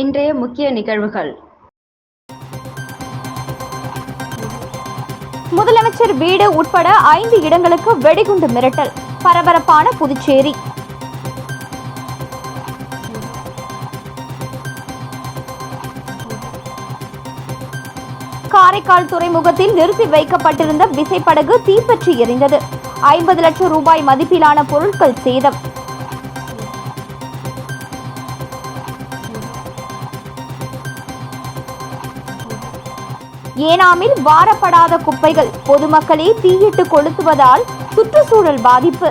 இன்றைய முக்கிய நிகழ்வுகள். முதலமைச்சர் வீடு உட்பட ஐந்து இடங்களுக்கு வெடிகுண்டு மிரட்டல் பரபரப்பான புதுச்சேரி. காரைக்கால் துறைமுகத்தில் நிறுத்தி வைக்கப்பட்டிருந்த விசைப்படகு தீப்பற்றி எரிந்தது. ஐம்பது லட்சம் ரூபாய் மதிப்பிலான பொருட்கள் சேதம். ஏனாமில் வாரப்படாத குப்பைகள் பொதுமக்களே தீயிட்டு கொளுத்துவதால் சுற்றுச்சூழல் பாதிப்பு.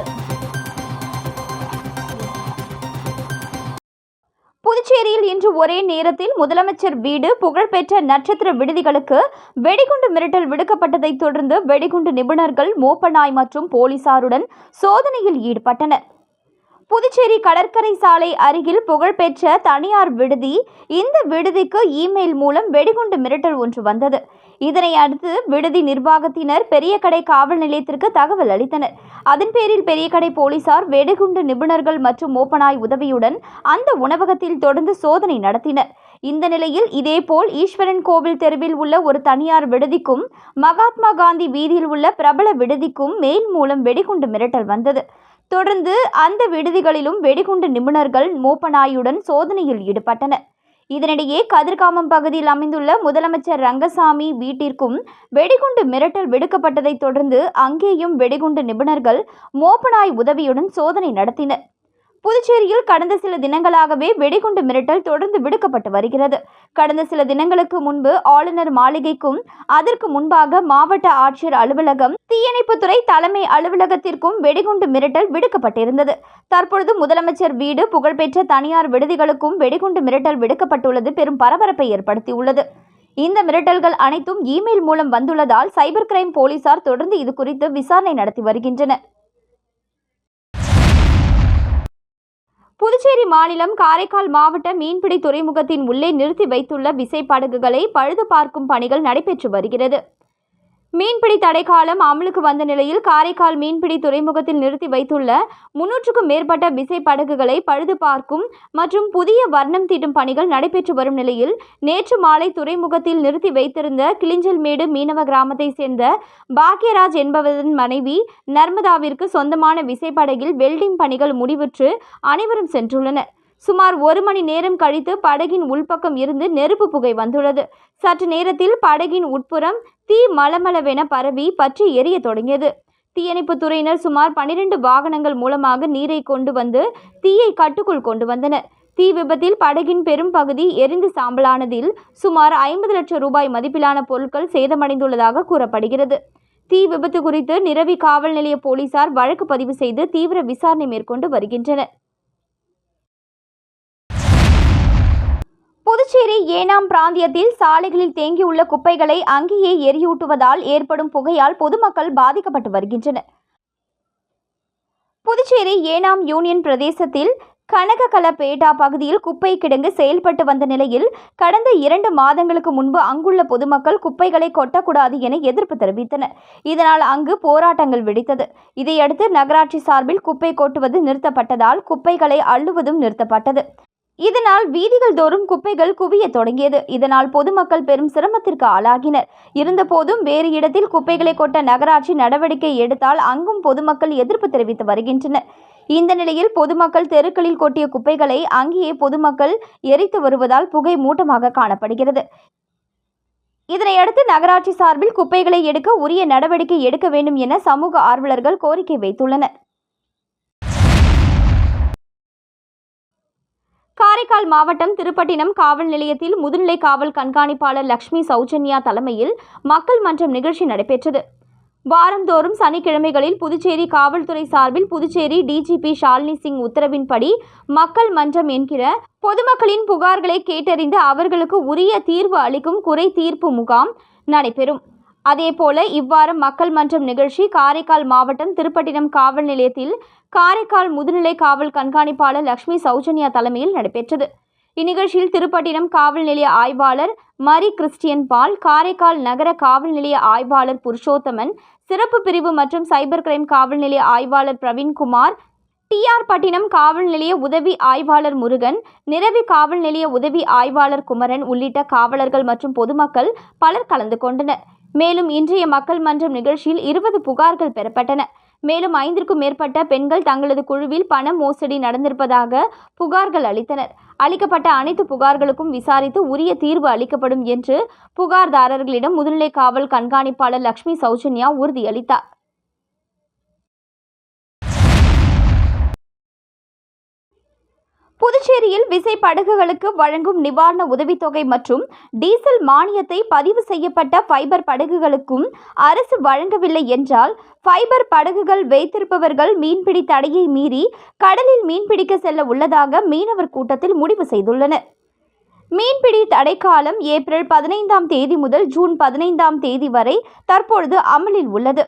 புதுச்சேரியில் இன்று ஒரே நேரத்தில் முதலமைச்சர் வீடு புகழ்பெற்ற நட்சத்திர விடுதிகளுக்கு வெடிகுண்டு மிரட்டல் விடுக்கப்பட்டதைத் தொடர்ந்து வெடிகுண்டு நிபுணர்கள் மோப்பநாய் மற்றும் போலீசாருடன் சோதனையில் ஈடுபட்டனர். புதுச்சேரி கடற்கரை சாலை அருகில் புகழ்பெற்ற தனியார் விடுதி இந்த விடுதிக்கு இமெயில் மூலம் வெடிகுண்டு மிரட்டல் ஒன்று வந்தது. இதனை அடுத்து விடுதி நிர்வாகத்தினர் பெரியகடை காவல் நிலையத்திற்கு தகவல் அளித்தனர். அதன் பேரில் பெரியகடை போலீசார் வெடிகுண்டு நிபுணர்கள் மற்றும் மோப்பனாய் உதவியுடன் அந்த உணவகத்தில் தொடர்ந்து சோதனை நடத்தினர். இந்த நிலையில் இதேபோல் ஈஸ்வரன் கோவில் தெருவில் உள்ள ஒரு தனியார் விடுதிக்கும் மகாத்மா காந்தி வீதியில் உள்ள பிரபல விடுதிக்கும் மெயில் மூலம் வெடிகுண்டு மிரட்டல் வந்தது. தொடர்ந்து அந்த விடுதிகளிலும் வெடிகுண்டு நிபுணர்கள் மோப்பநாயுடன் சோதனையில் ஈடுபட்டனர். இதனிடையே கதிர்காமம் பகுதியில் அமைந்துள்ள முதலமைச்சர் ரங்கசாமி வீட்டிற்கும் வெடிகுண்டு மிரட்டல் விடுக்கப்பட்டதைத் தொடர்ந்து அங்கேயும் வெடிகுண்டு நிபுணர்கள் மோப்பனாய் உதவியுடன் சோதனை நடத்தினர். புதுச்சேரியில் கடந்த சில தினங்களாகவே வெடிகுண்டு மிரட்டல் தொடர்ந்து விடுக்கப்பட்டு வருகிறது. கடந்த சில தினங்களுக்கு முன்பு ஆளுநர் மாளிகைக்கும் அதற்கு முன்பாக மாவட்ட ஆட்சியர் அலுவலகம் தீயணைப்புத்துறை தலைமை அலுவலகத்திற்கும் வெடிகுண்டு மிரட்டல் விடுக்கப்பட்டிருந்தது. தற்பொழுது முதலமைச்சர் வீடு புகழ்பெற்ற தனியார் விடுதிகளுக்கும் வெடிகுண்டு மிரட்டல் விடுக்கப்பட்டுள்ளது பெரும் பரபரப்பை ஏற்படுத்தியுள்ளது. இந்த மிரட்டல்கள் அனைத்தும் இமெயில் மூலம் வந்துள்ளதால் சைபர் கிரைம் போலீசார் தொடர்ந்து இது குறித்து விசாரணை நடத்தி வருகின்றனர். புதுச்சேரி மாநிலம் காரைக்கால் மாவட்ட மீன்பிடி துறைமுகத்தின் உள்ளே நிறுத்தி வைத்துள்ள விசைப்படகுகளை பழுது பார்க்கும் பணிகள் நடைபெற்று வருகிறது. மீன்பிடி தடைக்காலம் அமலுக்கு வந்த நிலையில் காரைக்கால் மீன்பிடி துறைமுகத்தில் நிறுத்தி வைத்துள்ள முன்னூற்றுக்கும் மேற்பட்ட விசைப்படகுகளை பழுது பார்க்கும் மற்றும் புதிய வர்ணம் தீட்டும் பணிகள் நடைபெற்று வரும் நிலையில் நேற்று மாலை துறைமுகத்தில் நிறுத்தி வைத்திருந்த கிளிஞ்சல்மேடு மீனவ கிராமத்தை சேர்ந்த பாக்யராஜ் என்பவரின் மனைவி நர்மதாவிற்கு சொந்தமான விசைப்படகில் வெல்டிங் பணிகள் முடிவுற்று அனைவரும் சென்றுள்ளனர். சுமார் ஒரு மணி நேரம் கழித்து படகின் உள்பக்கம் இருந்து நெருப்பு புகை வந்துள்ளது. சற்று நேரத்தில் படகின் உட்புறம் தீ மளமளவென பரவி பற்றி எரிய தொடங்கியது. தீயணைப்பு துறையினர் சுமார் பனிரெண்டு வாகனங்கள் மூலமாக நீரை கொண்டு வந்து தீயை கட்டுக்குள் கொண்டு வந்தனர். தீ விபத்தில் படகின் பெரும் பகுதி எரிந்து சாம்பலானதில் சுமார் ஐம்பது லட்சம் ரூபாய் மதிப்பிலான பொருட்கள் சேதமடைந்துள்ளதாக கூறப்படுகிறது. தீ விபத்து குறித்து நிரவி காவல் நிலைய போலீசார் வழக்கு பதிவு செய்து தீவிர விசாரணை மேற்கொண்டு வருகின்றனர். புதுச்சேரி ஏனாம் பிராந்தியத்தில் சாலைகளில் தேங்கியுள்ள குப்பைகளை அங்கேயே எரியூட்டுவதால் ஏற்படும் புகையால் பொதுமக்கள் பாதிக்கப்பட்டு வருகின்றனர். புதுச்சேரி ஏனாம் யூனியன் பிரதேசத்தில் கனககலபேட்டா பகுதியில் குப்பை கிடங்கு செயல்பட்டு வந்த நிலையில் கடந்த இரண்டு மாதங்களுக்கு முன்பு அங்குள்ள பொதுமக்கள் குப்பைகளை கொட்டக்கூடாது என எதிர்ப்பு தெரிவித்தனர். இதனால் அங்கு போராட்டங்கள் வெடித்தது. இதையடுத்து நகராட்சி சார்பில் குப்பை கொட்டுவது நிறுத்தப்பட்டதால் குப்பைகளை அள்ளுவதும் நிறுத்தப்பட்டது. இதனால் வீதிகள் தோறும் குப்பைகள் குவிய தொடங்கியது. இதனால் பொதுமக்கள் பெரும் சிரமத்திற்கு ஆளாகினர். இருந்தபோதும் வேறு இடத்தில் குப்பைகளை கொட்ட நகராட்சி நடவடிக்கை எடுத்தால் அங்கும் பொதுமக்கள் எதிர்ப்பு தெரிவித்து வருகின்றனர். இந்த நிலையில் பொதுமக்கள் தெருக்களில் கொட்டிய குப்பைகளை அங்கேயே பொதுமக்கள் எரித்து வருவதால் புகை மூட்டமாக காணப்படுகிறது. இதனையடுத்து நகராட்சி சார்பில் குப்பைகளை எடுக்க உரிய நடவடிக்கை எடுக்க வேண்டும் என சமூக ஆர்வலர்கள் கோரிக்கை வைத்துள்ளனர். காரைக்கால் மாவட்டம் திருப்பட்டினம் காவல் நிலையத்தில் முதுநிலை காவல் கண்காணிப்பாளர் லக்ஷ்மி சௌஜன்யா தலைமையில் மக்கள் மன்றம் நிகழ்ச்சி நடைபெற்றது. வாரந்தோறும் சனிக்கிழமைகளில் புதுச்சேரி காவல்துறை சார்பில் புதுச்சேரி டிஜிபி ஷாலினி சிங் உத்தரவின்படி மக்கள் மன்றம் என்கிற பொதுமக்களின் புகார்களை கேட்டறிந்து அவர்களுக்கு உரிய தீர்வு அளிக்கும் குறை தீர்ப்பு முகாம் நடைபெறும். அதேபோல இவ்வாறு மக்கள் மன்றம் நிகழ்ச்சி காரைக்கால் மாவட்டம் திருப்பட்டினம் காவல் நிலையத்தில் காரைக்கால் முதுநிலை காவல் கண்காணிப்பாளர் லக்ஷ்மி சௌஜன்யா தலைமையில் நடைபெற்றது. இந்நிகழ்ச்சியில் திருப்பட்டினம் காவல் நிலைய ஆய்வாளர் மரி கிறிஸ்டியன் பால் காரைக்கால் நகர காவல் நிலைய ஆய்வாளர் புருஷோத்தமன் சிறப்பு பிரிவு மற்றும் சைபர் கிரைம் காவல் நிலைய ஆய்வாளர் பிரவீன்குமார் டிஆர் பட்டினம் காவல் நிலைய உதவி ஆய்வாளர் முருகன் நிரவி காவல் நிலைய உதவி ஆய்வாளர் குமரன் உள்ளிட்ட காவலர்கள் மற்றும் பொதுமக்கள் பலர் கலந்து கொண்டனர். மேலும் இன்றைய மக்கள் மன்றம் நிகழ்ச்சியில் இருபது புகார்கள் பெறப்பட்டன. மேலும் ஐந்திற்கும் மேற்பட்ட பெண்கள் தங்களது குழுவில் பண மோசடி நடந்திருப்பதாக புகார்கள் அளித்தனர். அளிக்கப்பட்ட அனைத்து புகார்களுக்கும் விசாரித்து உரிய தீர்வு அளிக்கப்படும் என்று புகார்தாரர்களிடம் முதுநிலை காவல் கண்காணிப்பாளர் லட்சுமி சௌஜன்யா உறுதியளித்தார். புதுச்சேரியில் விசை படகுகளுக்கு வழங்கும் நிவாரண உதவித்தொகை மற்றும் டீசல் மானியத்தை பதிவு செய்யப்பட்ட ஃபைபர் படகுகளுக்கும் அரசு வழங்கவில்லை என்றால் ஃபைபர் படகுகள் வைத்திருப்பவர்கள் மீன்பிடி தடையை மீறி கடலில் மீன்பிடிக்க செல்ல உள்ளதாக மீனவர் கூட்டத்தில் முடிவு செய்துள்ளனர். மீன்பிடி தடைக்காலம் ஏப்ரல் பதினைந்தாம் தேதி முதல் ஜூன் பதினைந்தாம் தேதி வரை தற்பொழுது அமலில் உள்ளது.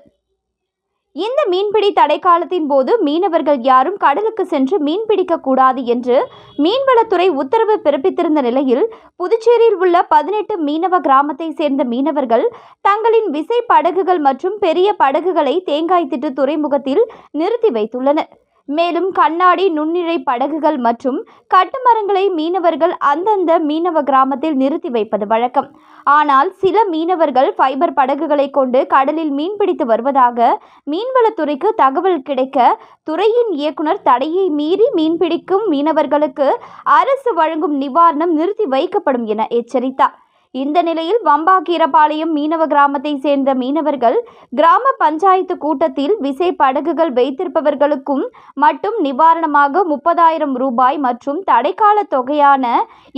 இந்த மீன்பிடி தடை காலத்தின் போது மீனவர்கள் யாரும் கடலுக்கு சென்று மீன்பிடிக்க கூடாது என்று மீன்வளத்துறை உத்தரவு பிறப்பித்திருந்த நிலையில் புதுச்சேரியில் உள்ள பதினெட்டு மீனவ கிராமத்தை சேர்ந்த மீனவர்கள் தங்களின் விசை படகுகள் மற்றும் பெரிய படகுகளை தேங்காய் திட்டு துறைமுகத்தில் நிறுத்தி வைத்துள்ளனர். மேலும் கண்ணாடி நுண்ணிழை படகுகள் மற்றும் கட்டுமரங்களை மீனவர்கள் அந்தந்த மீனவ கிராமத்தில் நிறுத்தி வைப்பது வழக்கம். ஆனால் சில மீனவர்கள் ஃபைபர் படகுகளை கொண்டு கடலில் மீன்பிடித்து வருவதாக மீன்வளத்துறைக்கு தகவல் கிடைக்க துறையின் இயக்குனர் தடையை மீறி மீன்பிடிக்கும் மீனவர்களுக்கு அரசு வழங்கும் நிவாரணம் நிறுத்தி வைக்கப்படும் என எச்சரித்தார். இந்த நிலையில் வம்பாக்கீரபாளையம் மீனவ கிராமத்தை சேர்ந்த மீனவர்கள் கிராம பஞ்சாயத்து கூட்டத்தில் விசை படகுகள் வைத்திருப்பவர்களுக்கும் மட்டும் நிவாரணமாக முப்பதாயிரம் ரூபாய் மற்றும் தடைக்கால தொகையான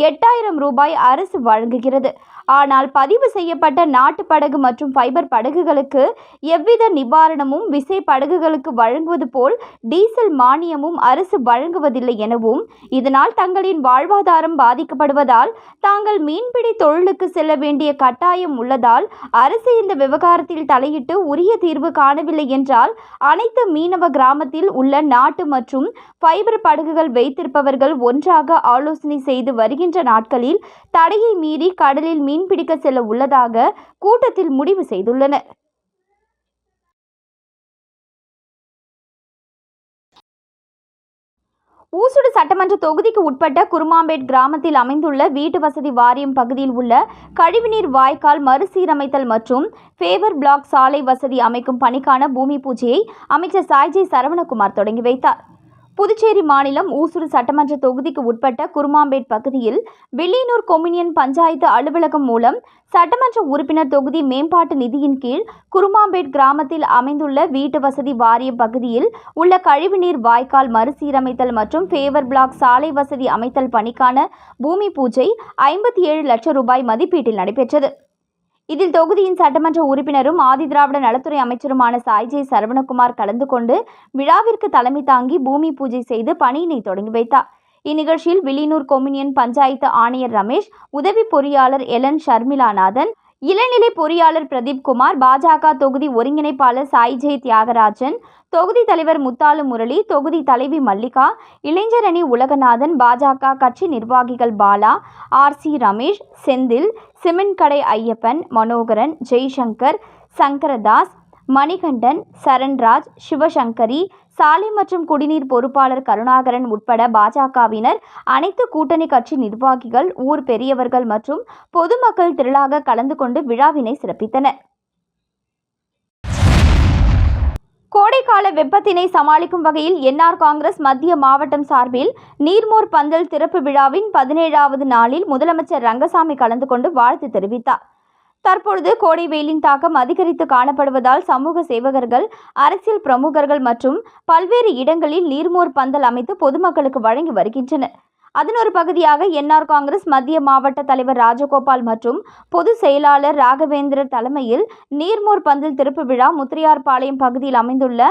எட்டாயிரம் ரூபாய் அரசு வழங்குகிறது. ஆனால் பதிவு செய்யப்பட்ட நாட்டு படகு மற்றும் ஃபைபர் படகுகளுக்கு எவ்வித நிவாரணமும் விசை படகுகளுக்கு வழங்குவது போல் டீசல் மானியமும் அரசு வழங்குவதில்லை எனவும் இதனால் தங்களின் வாழ்வாதாரம் பாதிக்கப்படுவதால் தாங்கள் மீன்பிடி தொழிலுக்கு செல்ல வேண்டிய கட்டாயம் உள்ளதால் அரசு இந்த விவகாரத்தில் தலையிட்டு உரிய தீர்வு காணவில்லை என்றால் அனைத்து மீனவ கிராமத்தில் உள்ள நாட்டு மற்றும் ஃபைபர் படகுகள் வைத்திருப்பவர்கள் ஒன்றாக ஆலோசனை செய்து வருகின்ற நாட்களில் தடையை மீறி கடலில் மீன் மீன்பிடிக்க செல்ல உள்ளதாக கூட்டத்தில் முடிவு செய்துள்ளனர். ஊசுடு சட்டமன்ற தொகுதிக்கு உட்பட்ட குருமாம்பேட் கிராமத்தில் அமைந்துள்ள வீட்டு வசதி வாரியம் பகுதியில் உள்ள கழிவுநீர் வாய்க்கால் மறுசீரமைத்தல் மற்றும் ஃபேவர் பிளாக் சாலை வசதி அமைக்கும் பணிக்கான பூமி பூஜையை அமைச்சர் சாய்ஜி சரவணகுமார் தொடங்கி வைத்தார். புதுச்சேரி மாநிலம் ஊசுடு சட்டமன்ற தொகுதிக்கு உட்பட்ட குருமாம்பேட் பகுதியில் வில்லியனூர் கொம்யூனியன் பஞ்சாயத்து அலுவலகம் மூலம் சட்டமன்ற உறுப்பினர் தொகுதி மேம்பாட்டு நிதியின் கீழ் குருமாம்பேட் கிராமத்தில் அமைந்துள்ள வீட்டு வசதி வாரிய பகுதியில் உள்ள கழிவுநீர் வாய்க்கால் மறுசீரமைத்தல் மற்றும் ஃபேவர் பிளாக் சாலை வசதி அமைத்தல் பணிக்கான பூமி பூஜை ஐம்பத்தி ஏழு லட்சம் ரூபாய் மதிப்பீட்டில் நடைபெற்றது. இதில் தொகுதியின் சட்டமன்ற உறுப்பினரும் ஆதிதிராவிட நலத்துறை அமைச்சருமான சாய்ஜே சரவணகுமார் கலந்து கொண்டு விழாவிற்கு தலைமை தாங்கி பூமி பூஜை செய்து பணியினை தொடங்கி வைத்தார். இந்நிகழ்ச்சியில் வில்லியனூர் கொம்யூனியன் பஞ்சாயத்து ஆணையர் ரமேஷ் உதவி பொறியாளர் எலன் ஷர்மிளாநாதன் இளநிலை பொறியாளர் பிரதீப் குமார் பாஜக தொகுதி ஒருங்கிணைப்பாளர் சாய்ஜெய் தியாகராஜன் தொகுதி தலைவர் முத்தாலு முரளி தொகுதி தலைவி மல்லிகா இளைஞர் அணி உலகநாதன் பாஜக கட்சி நிர்வாகிகள் Bala R C Ramesh Senthil cement கடை ஐயப்பன் மனோகரன் ஜெய்சங்கர் சங்கரதாஸ் மணிகண்டன் சரண்ராஜ் சிவசங்கரி சாலை மற்றும் குடிநீர் பொறுப்பாளர் கருணாகரன் உட்பட பாஜகவினர் அனைத்து கூட்டணி கட்சி நிர்வாகிகள் ஊர் பெரியவர்கள் மற்றும் பொதுமக்கள் திரளாக கலந்து கொண்டு விழாவினை சிறப்பித்தனர். கோடைக்கால வெப்பத்தினை சமாளிக்கும் வகையில் என்ஆர் காங்கிரஸ் மத்திய மாவட்டம் சார்பில் நீர்மோர் பந்தல் திறப்பு விழாவின் பதினேழாவது நாளில் முதலமைச்சர் ரங்கசாமி கலந்து கொண்டு வாழ்த்து தெரிவித்தார். தற்பொழுது கோடை வெயிலின் தாக்கம் அதிகரித்து காணப்படுவதால் சமூக சேவகர்கள் அரசியல் பிரமுகர்கள் மற்றும் பல்வேறு இடங்களில் நீர்மோர் பந்தல் அமைத்து பொதுமக்களுக்கு வழங்கி வருகின்றனர். அதன் ஒரு பகுதியாக என்ஆர் காங்கிரஸ் மத்திய மாவட்ட தலைவர் ராஜகோபால் மற்றும் பொதுச் செயலாளர் ராகவேந்திரர் தலைமையில் நீர்மோர் பந்தல் திறப்பு விழா முத்திரையார்பாளையம் பகுதியில் அமைந்துள்ள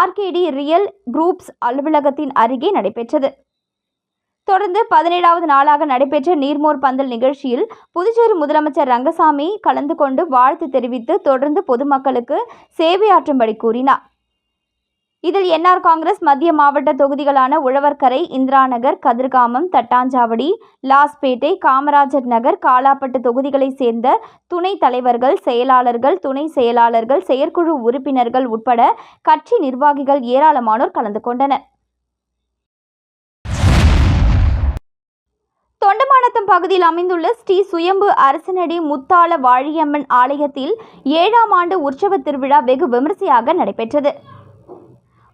ஆர்கேடி ரியல் குரூப்ஸ் அலுவலகத்தின் அருகே நடைபெற்றது. தொடர்ந்து பதினேழாவது நாளாக நடைபெற்ற நீர்மோர் பந்தல் நிகழ்ச்சியில் புதுச்சேரி முதலமைச்சர் ரங்கசாமி கலந்து கொண்டு வாழ்த்து தெரிவித்து தொடர்ந்து பொதுமக்களுக்கு சேவையாற்றும்படி கூறினார். இதில் என்ஆர் காங்கிரஸ் மத்திய மாவட்ட தொகுதிகளான உழவர்கரை இந்திராநகர் கதிர்காமம் தட்டாஞ்சாவடி லாஸ்பேட்டை காமராஜர் நகர் காலாப்பட்டு தொகுதிகளைச் சேர்ந்த துணைத் தலைவர்கள் செயலாளர்கள் துணை செயலாளர்கள் செயற்குழு உறுப்பினர்கள் உட்பட கட்சி நிர்வாகிகள் ஏராளமானோர் கலந்து கொண்டனர். தொண்டமானத்தம் பகுதியில் அமைந்துள்ள ஸ்ரீ சுயம்பு அரசனடி முத்தாள வாழியம்மன் ஆலயத்தில் ஏழாம் ஆண்டு உற்சவ திருவிழா வெகு விமரிசையாக நடைபெற்றது.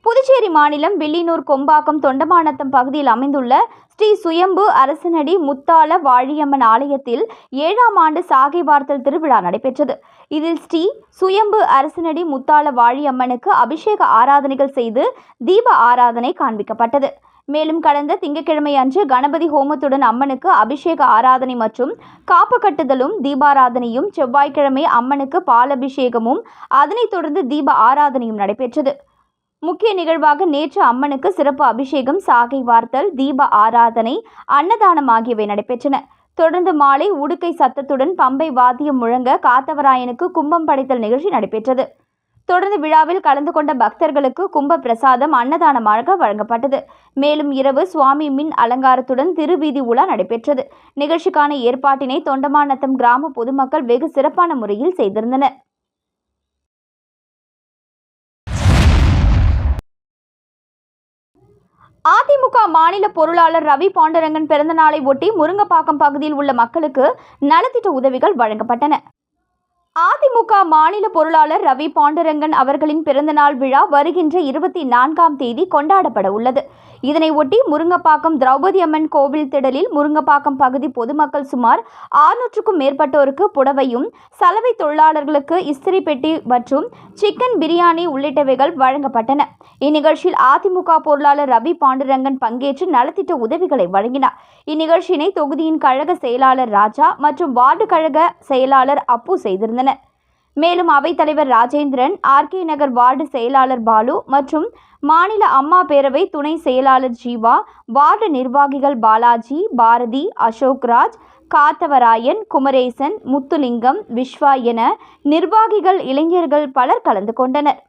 புதுச்சேரி மாநிலம் வில்லியனூர் கொம்பாக்கம் தொண்டமானத்தம் பகுதியில் அமைந்துள்ள ஸ்ரீ சுயம்பு அரசனடி முத்தாள வாழியம்மன் ஆலயத்தில் ஏழாம் ஆண்டு சாகை வார்த்தல் திருவிழா நடைபெற்றது. இதில் ஸ்ரீ சுயம்பு அரசனடி முத்தாள வாழியம்மனுக்கு அபிஷேக ஆராதனைகள் செய்து தீப ஆராதனை காண்பிக்கப்பட்டது. மேலும் கடந்த திங்கட்கிழமை அன்று கணபதி ஹோமத்துடன் அம்மனுக்கு அபிஷேக ஆராதனை மற்றும் காப்பு கட்டுதலும் தீபாராதனையும் செவ்வாய்க்கிழமை அம்மனுக்கு பாலபிஷேகமும் அதனைத் தொடர்ந்து தீப ஆராதனையும் நடைபெற்றது. முக்கிய நிகழ்வாக நேற்று அம்மனுக்கு சிறப்பு அபிஷேகம் சாகை வார்த்தல் தீப ஆராதனை அன்னதானம் ஆகியவை நடைபெற்றன. தொடர்ந்து மாலை உடுக்கை சத்தத்துடன் பம்பை வாத்தியம் முழங்க காத்தவராயனுக்கு கும்பம் படைத்தல் நிகழ்ச்சி நடைபெற்றது. தொடர்ந்து விழாவில் கலந்து கொண்ட பக்தர்களுக்கு கும்ப பிரசாதம் அன்னதானமாக வழங்கப்பட்டது. மேலும் இரவு சுவாமி மின் அலங்காரத்துடன் திருவீதி உலா நடைபெற்றது. நிகழ்ச்சிக்கான ஏற்பாட்டினை தொண்டமாநத்தம் கிராம பொதுமக்கள் வெகு சிறப்பான முறையில் செய்திருந்தனர். அதிமுக மாநில பொருளாளர் ரவி பாண்டரங்கன் பிறந்தநாளை ஒட்டி முருங்கப்பாக்கம் பகுதியில் உள்ள மக்களுக்கு நலத்திட்ட உதவிகள் வழங்கப்பட்டன. அதிமுக மாநில பொருளாளர் ரவி பாண்டரங்கன் அவர்களின் பிறந்தநாள் விழா வருகின்ற இருபத்தி நான்காம் தேதி கொண்டாடப்பட உள்ளது. இதனை ஒட்டி முருங்கப்பாக்கம் திரௌபதி அம்மன் கோவில் திடலில் முருங்கப்பாக்கம் பகுதி பொதுமக்கள் சுமார் ஆறுநூற்றுக்கும் மேற்பட்டோருக்கு புடவையும் சலவை தொழிலாளர்களுக்கு இஸ்திரி பெட்டி மற்றும் சிக்கன் பிரியாணி உள்ளிட்டவைகள் வழங்கப்பட்டன. இந்நிகழ்ச்சியில் அதிமுக பொருளாளர் ரவி பாண்டுரங்கன் பங்கேற்று நலத்திட்ட உதவிகளை வழங்கினார். இந்நிகழ்ச்சியினை தொகுதியின் கழக செயலாளர் ராஜா மற்றும் வார்டு கழக செயலாளர் அப்பு செய்திருந்தனர். மேலும் அவைத்தலைவர் ராஜேந்திரன் ஆர்கே நகர் வார்டு செயலாளர் பாலு மற்றும் மாநில அம்மா பேரவை துணை செயலாளர் ஜீவா வார்டு நிர்வாகிகள் பாலாஜி பாரதி அசோக்ராஜ் காத்தவராயன் குமரேசன் முத்துலிங்கம் விஸ்வா என நிர்வாகிகள் இளைஞர்கள் பலர் கலந்து கொண்டனர்.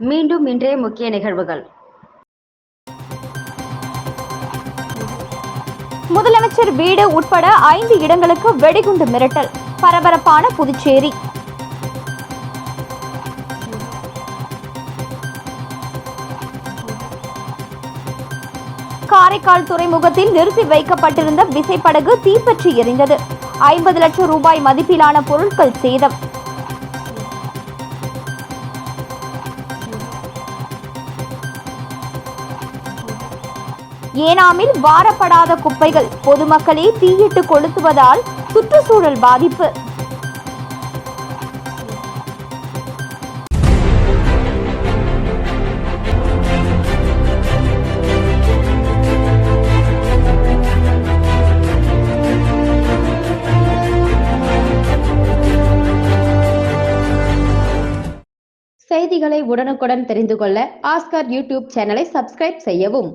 மீண்டும் இன்றைய முக்கிய நிகழ்வுகள். முதலமைச்சர் வீடு உட்பட ஐந்து இடங்களுக்கு வெடிகுண்டு மிரட்டல் பரபரப்பான புதுச்சேரி. காரைக்கால் துறைமுகத்தில் நிறுத்தி வைக்கப்பட்டிருந்த விசைப்படகு தீப்பற்றி எரிந்தது. ஐம்பது லட்சம் ரூபாய் மதிப்பிலான பொருட்கள் சேதம். ஏனாமில் வாரப்படாத குப்பைகள் பொதுமக்களே தீயிட்டு கொளுத்துவதால் சுற்றுச்சூழல் பாதிப்பு. செய்திகளை உடனுக்குடன் தெரிந்து கொள்ள ஆஸ்கார் யூடியூப் சேனலை சப்ஸ்கிரைப் செய்யவும்.